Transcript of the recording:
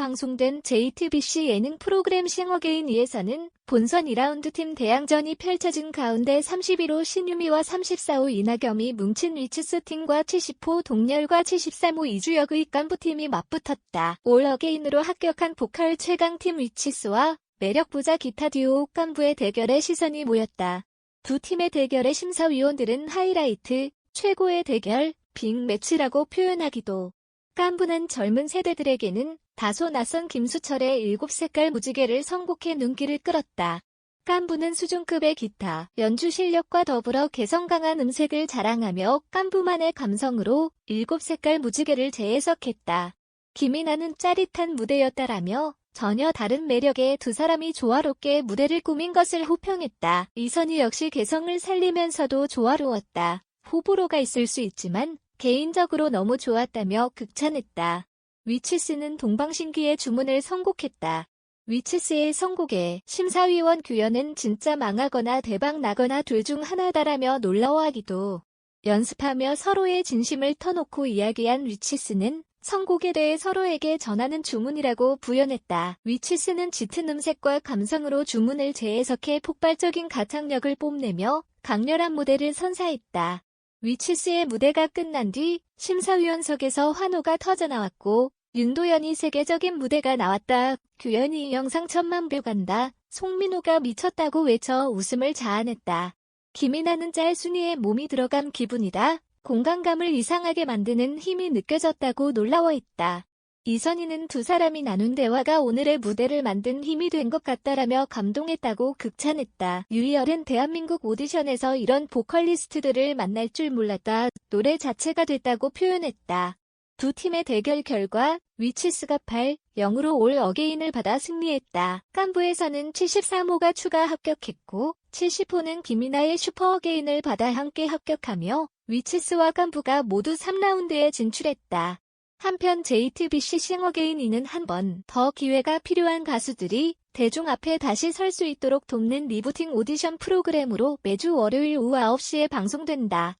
방송된 JTBC 예능 프로그램 싱어게인 2에서는 본선 2라운드 팀 대항전이 펼쳐진 가운데 31호 신유미와 34호 이나겸이 뭉친 위치스 팀과 70호 동렬과 73호 이주혁의 깐부팀이 맞붙었다. 올 어게인으로 합격한 보컬 최강팀 위치스와 매력부자 기타 듀오 깐부의 대결에 시선이 모였다. 두 팀의 대결의 심사위원들은 하이라이트, 최고의 대결, 빅매치라고 표현하기도. 깐부는 젊은 세대들에게는 다소 낯선 김수철의 일곱 색깔 무지개를 선곡해 눈길을 끌었다. 깐부는 수준급의 기타, 연주 실력과 더불어 개성 강한 음색을 자랑하며 깐부만의 감성으로 일곱 색깔 무지개를 재해석했다. 김이나는 짜릿한 무대였다라며 전혀 다른 매력의 두 사람이 조화롭게 무대를 꾸민 것을 호평했다. 이선희 역시 개성을 살리면서도 조화로웠다. 호불호가 있을 수 있지만 개인적으로 너무 좋았다며 극찬했다. 위치스는 동방신기의 주문을 선곡했다. 위치스의 선곡에 심사위원 규현은 진짜 망하거나 대박 나거나 둘 중 하나다라며 놀라워하기도 연습하며 서로의 진심을 터놓고 이야기한 위치스는 선곡에 대해 서로에게 전하는 주문이라고 부연했다. 위치스는 짙은 음색과 감성으로 주문을 재해석해 폭발적인 가창력을 뽐내며 강렬한 무대를 선사했다. 위치스의 무대가 끝난 뒤 심사위원석에서 환호가 터져나왔고 윤도현이 세계적인 무대가 나왔다. 규현이 영상 천만 뷰 간다. 송민호가 미쳤다고 외쳐 웃음을 자아냈다. 김이나는 짤순이의 몸이 들어간 기분이다. 공간감을 이상하게 만드는 힘이 느껴졌다고 놀라워했다. 이선희는 두 사람이 나눈 대화가 오늘의 무대를 만든 힘이 된 것 같다라며 감동했다고 극찬했다. 유희열은 대한민국 오디션에서 이런 보컬리스트들을 만날 줄 몰랐다. 노래 자체가 됐다고 표현했다. 두 팀의 대결 결과 위치스가 8, 0으로 올 어게인을 받아 승리했다. 깐부에서는 73호가 추가 합격했고 70호는 김이나의 슈퍼 어게인을 받아 함께 합격하며 위치스와 깐부가 모두 3라운드에 진출했다. 한편 JTBC 싱어게인 이는 한 번 더 기회가 필요한 가수들이 대중 앞에 다시 설 수 있도록 돕는 리부팅 오디션 프로그램으로 매주 월요일 오후 9시에 방송된다.